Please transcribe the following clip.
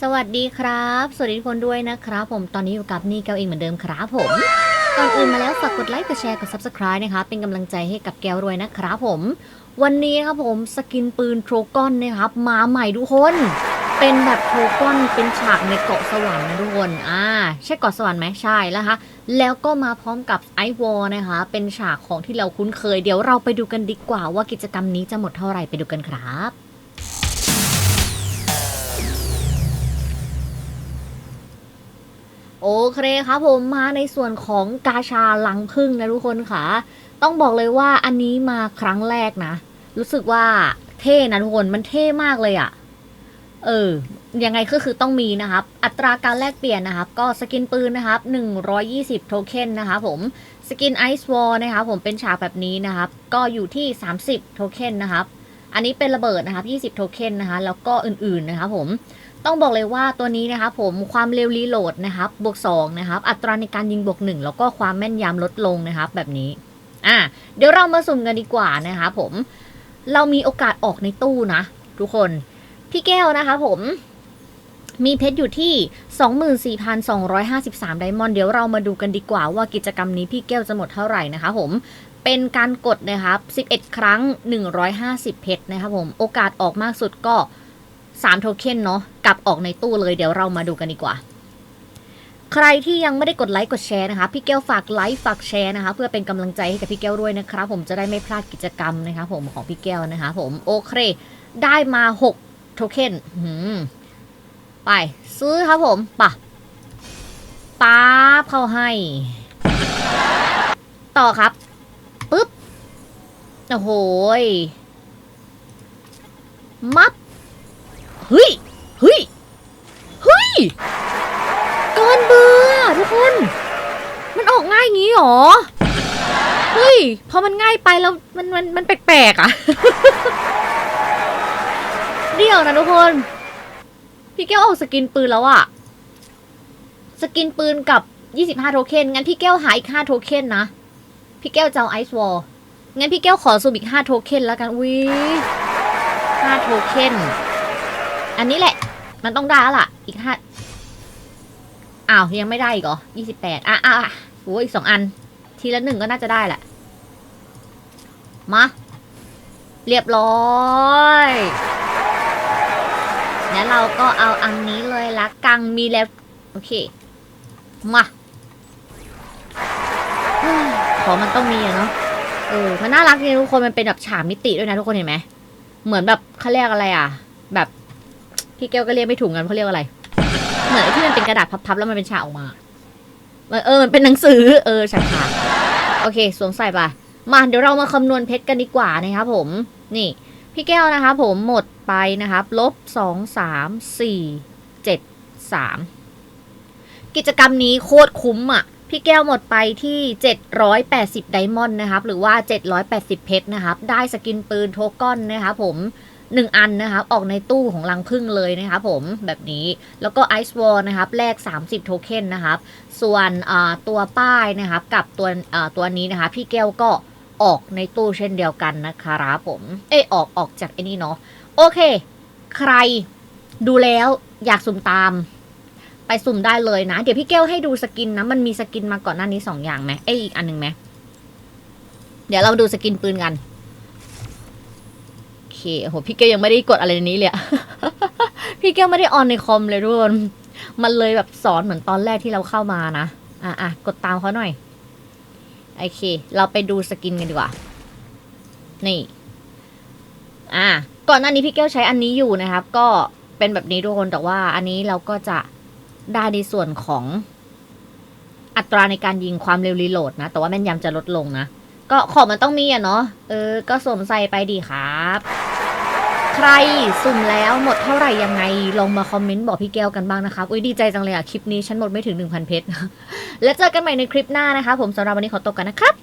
สวัสดีครับ สวัสดีทุกคนด้วยนะครับผมตอนนี้อยู่กับนี่แก้วเองเหมือนเดิมครับผมก่อนอื่นมาแล้วฝากกดไลค์กดแชร์กด subscribe นะคะ เป็นกำลังใจให้กับแก้วรวยนะครับผม วันนี้ครับผมสกินปืนโทรกอนนะครับ มาใหม่ทุกคน เป็นแบบโทรกอนเป็นฉากในเกาะสวรรค์นะทุกคนอ่าใช่เกาะสวรรค์ไหมใช่แล้วคะแล้วก็มาพร้อมกับไอวอลนะคะ เป็นฉากของที่เราคุ้นเคย เดี๋ยวเราไปดูกันดีกว่าว่ากิจกรรมนี้จะหมดเท่าไหร่ไปดูกันครับ โอเคครับผมมาในส่วนของกาชาลังพึ่งนะทุกคนค่ะ ต้องบอกเลยว่าอันนี้มาครั้งแรกนะ รู้สึกว่าเท่นะทุกคนมันเท่มากเลยอะ่ะ เออ ยังไงก็คือต้องมีนะครับ อัตราการแลกเปลี่ยนนะครับ ก็สกินปืนนะครับ 120 โทเค็นนะครับผมสกินไอซ์วอลนะครับผมเป็นฉากแบบนี้นะครับ ก็อยู่ที่ 30 โทเค็นนะครับ อันนี้เป็นระเบิดนะครับ 20 โทเค็นนะคะแล้วก็อื่นๆนะครับผม ต้องบอกเลยว่าตัวนี้นะครับผมความเร็วรีโหลดนะครับบวก2นะครับอัตราในการยิงบวก1แล้วก็ความแม่นยำลดลงนะครับแบบนี้อะเดี๋ยวเรามาสุ่มกันดีกว่านะคะผมเรามีโอกาสออกในตู้นะ ทุกคน พี่แก้วนะคะผมมีเพชรอยู่ที่ 24,253 ไดมอนด์เดี๋ยวเรามาดูกันดีกว่าว่ากิจกรรมนี้พี่แก้วจะหมดเท่าไหร่นะคะผมเป็นการกดนะครับ 11 ครั้ง 150 เพชรนะครับผมโอกาสออกมากสุดก็ 3 โทเค็นเนาะกลับออกในตู้เลยเดี๋ยวเรามาดูกันดีกว่า ใครที่ยังไม่ได้กดไลค์กดแชร์นะคะ พี่แก้วฝากไลค์ฝากแชร์นะคะ เพื่อเป็นกำลังใจให้กับพี่แก้วด้วยนะครับ ผมจะได้ไม่พลาดกิจกรรมนะคะผมของพี่แก้วนะคะ ผมโอเค ได้มา 6 โทเค็นไป ซื้อครับผมปะป๊าบเข้าให้ ต่อครับปึ๊บโอ้โหมับ เฮ้ย เฮ้ย เฮ้ย เกินเบื่อทุกคน มันออกง่ายงี้หรอ เฮ้ย พอมันง่ายไปแล้วมันมันมันแปลกๆอะ เดี๋ยวนะทุกคน พี่แก้วออกสกินปืนแล้วอะสกินปืนกับ 25 โทเค็น งั้นพี่แก้วหาอีก 5 โทเค็นนะ พี่แก้วจะเอาไอซ์วอลงั้นพี่แก้วขอซูมอีก 5 โทเค็นแล้วกันวิ5โทเค็น อันนี้แหละ มันต้องได้แล้วล่ะ อีกห้าอ้าวยังไม่ได้อีกเหรอยี่สิบแปดอะอะอะโอ้ยอีกสองอัน ทีละหนึ่งก็น่าจะได้แหละ มา เรียบร้อยแล้วเราก็เอาอันนี้เลยละกังมีแล้ว โอเค มา ของมันต้องมีอะเนาะ เออ มันน่ารักจริงทุกคน มันเป็นแบบฉากมิติด้วยนะทุกคนเห็นไหม เหมือนแบบเขาเรียกอะไรอะ แบบ พี่แก้วก็เรียกไม่ถูกกันเขาเรียกอะไร เหมือนที่มันเป็นกระดาษพับๆแล้วมันเป็นฉากออกมาเออเออมันเป็นหนังสือ เออฉากโอเคสวมใส่ไปมาเดี๋ยวเรามาคำนวณเพชรกันดีกว่านะครับผม นี่ พี่แก้วนะคะผมหมดไปนะครับลบสองสามสี่เจ็ดสามกิจกรรมนี้โคตรคุ้มอะ พี่แก้วหมดไปที่ 780 ไดมอนด์นะครับ หรือว่า 780 เพชรนะครับ ได้สกินปืนโทก้อนนะครับผม หนึ่งอันนะครับ ออกในตู้ของลังพึ่งเลยนะครับผมแบบนี้แล้วก็ไอซ์วอลนะครับแลก 30 โทเค็นนะครับ ส่วนตัวป้ายนะครับ กับตัวตัวนี้นะคะพี่แก้วก็ออกในตู้เช่นเดียวกันนะครับผม เอยออกออกจากไอ้นี่เนาะโอเค ใครดูแล้วอยากสุ่มตาม ไปสุ่มได้เลยนะ เดี๋ยวพี่แก้วให้ดูสกินนะ มันมีสกินมาก่อนหน้านี้สองอย่างไหมเอ้ยอีกอันหนึ่งไหมเดี๋ยวเราดูสกินปืนกัน โอเคโหพี่แกยังไม่ได้กดอะไรในนี้เลยอะ พี่แกไม่ได้ออนในคอมเลยทุกคนมันเลยแบบสอนเหมือนตอนแรกที่เราเข้ามานะ อะอะกดตามเขาหน่อย โอเค เราไปดูสกินกันดีกว่า นี่ อะก่อนหน้านี้พี่แก้วใช้อันนี้อยู่นะครับ ก็เป็นแบบนี้ทุกคน แต่ว่าอันนี้เราก็จะได้ในส่วนของอัตราในการยิงความเร็วรีโหลดนะ แต่ว่าแม่นยำจะลดลงนะ ก็ของมันต้องมีอะเนาะ เออ ก็สวมใส่ไปดีครับ ใครสุ่มแล้วหมดเท่าไหร่ยังไง ลองมาคอมเมนต์บอกพี่แก้วกันบ้างนะคะอุ้ยดีใจจังเลยอะคลิปนี้ฉันหมดไม่ถึง 1,000 เพชร แล้วเจอกันใหม่ในคลิปหน้านะคะ ผมสำหรับวันนี้ขอตกกันนะครับ